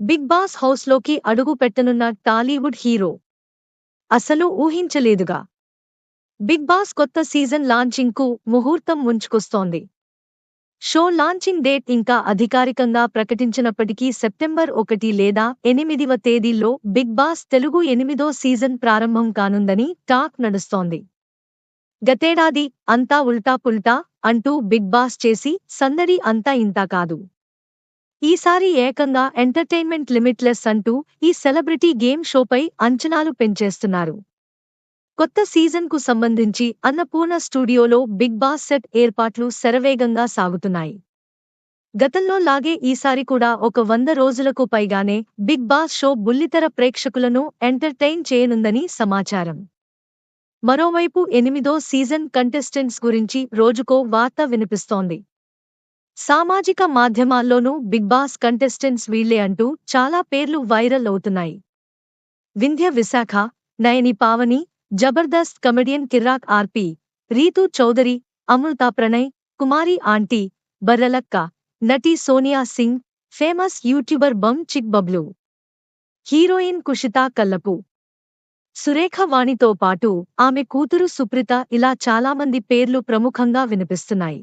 Big boss హౌస్లోకి అడుగు పెట్టనున్న Tollywood hero. అసలు ఊహించలేదుగా. బిగ్ బాస్ కొత్త సీజన్ లాంచింగ్కు ముహూర్తం ముంచుకొస్తోంది. షో లాంచింగ్ డేట్ ఇంకా అధికారికంగా ప్రకటించినప్పటికీ సెప్టెంబర్ ఒకటి లేదా ఎనిమిదివ తేదీల్లో బిగ్ బాస్ తెలుగు ఎనిమిదో సీజన్ ప్రారంభం కానుందని టాక్ నడుస్తోంది. గతేడాది అంతా ఉల్టా పుల్టా అంటూ బిగ్ బాస్ చేసి సందడి అంతా ఇంతా కాదు. ఈసారి ఏకంగా ఎంటర్టైన్మెంట్ లిమిట్లెస్ అంటూ ఈ సెలబ్రిటీ గేమ్ షోపై అంచనాలు పెంచేస్తున్నారు. కొత్త సీజన్కు సంబంధించి అన్నపూర్ణ స్టూడియోలో బిగ్ బాస్ సెట్ ఏర్పాట్లు శరవేగంగా సాగుతున్నాయి. గతంలో లాగే ఈసారి కూడా ఒక వంద రోజులకు పైగానే బిగ్ బాస్ షో బుల్లితెర ప్రేక్షకులను ఎంటర్టైన్ చేయనుందని సమాచారం. మరోవైపు ఎనిమిదో సీజన్ కంటెస్టెంట్స్ గురించి రోజుకో వార్త వినిపిస్తోంది. సామాజిక మాధ్యమాల్లోనూ బిగ్ బాస్ కంటెస్టెంట్స్ వీళ్ళే అంటూ చాలా పేర్లు వైరల్ అవుతున్నాయి. Vindhya Vishakha Nayani Pavani Jabardasth comedian Kirrak RP Rithu Chowdary Amrutha Pranay Kumari aunty Barralakka నటి Sonia Singh famous YouTuber bum chik Bablu. Heroine Kushitha Kallapu. Surekha వాణితో పాటు ఆమె కూతురు సుప్రిత ఇలా చాలామంది పేర్లు ప్రముఖంగా వినిపిస్తున్నాయి.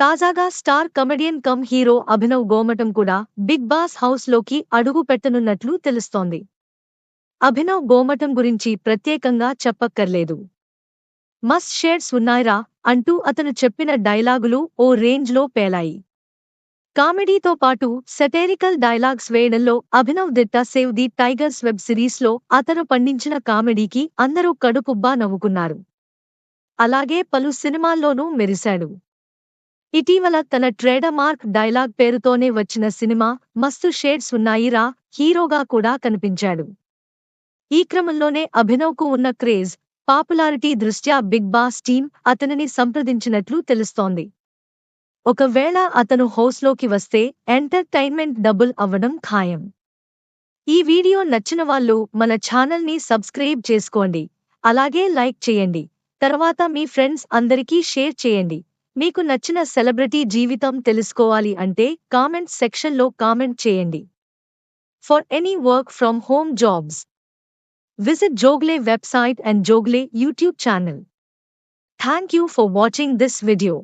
తాజాగా star comedian come hero Abhinav Gomatam కూడా బిగ్ బాస్ హౌస్లోకి అడుగు పెట్టనున్నట్లు తెలుస్తోంది. అభినవ్ గోమటం గురించి ప్రత్యేకంగా చెప్పక్కర్లేదు. మస్ షేడ్స్ ఉన్నాయిరా అంటూ అతను చెప్పిన డైలాగులు ఓ రేంజ్లో పేలాయి. కామెడీతో పాటు సెటేరికల్ డైలాగ్స్ వేయడంలో అభినవ్ దిట్ట సేవ్ ది టైగర్స్ వెబ్ సిరీస్లో అతను పండించిన కామెడీకి అందరూ కడుపుబ్బా నవ్వుకున్నారు. అలాగే పలు సినిమాల్లోనూ మెరిశాడు. ఇటీవల తన ట్రేడమార్క్ డైలాగ్ పేరుతోనే వచ్చిన సినిమా మస్తు షేడ్స్ ఉన్నాయిరా హీరోగా కూడా కనిపించాడు. ఈ క్రమంలోనే అభినవ్కు ఉన్న క్రేజ్ పాపులారిటీ దృష్ట్యా బిగ్ బాస్ టీం అతనిని సంప్రదించినట్లు తెలుస్తోంది. ఒకవేళ అతను హౌస్లోకి వస్తే ఎంటర్టైన్మెంట్ డబుల్ అవ్వడం ఖాయం. ఈ వీడియో నచ్చిన వాళ్ళు మన ఛానల్ని సబ్స్క్రైబ్ చేసుకోండి అలాగే లైక్ చేయండి తర్వాత మీ ఫ్రెండ్స్ అందరికీ షేర్ చేయండి. మీకు నచ్చిన సెలబ్రిటీ జీవితం తెలుసుకోవాలి అంటే కామెంట్ సెక్షన్లో కామెంట్ చేయండి. For any work from home jobs visit Jogle website and Jogle YouTube channel thank you for watching this video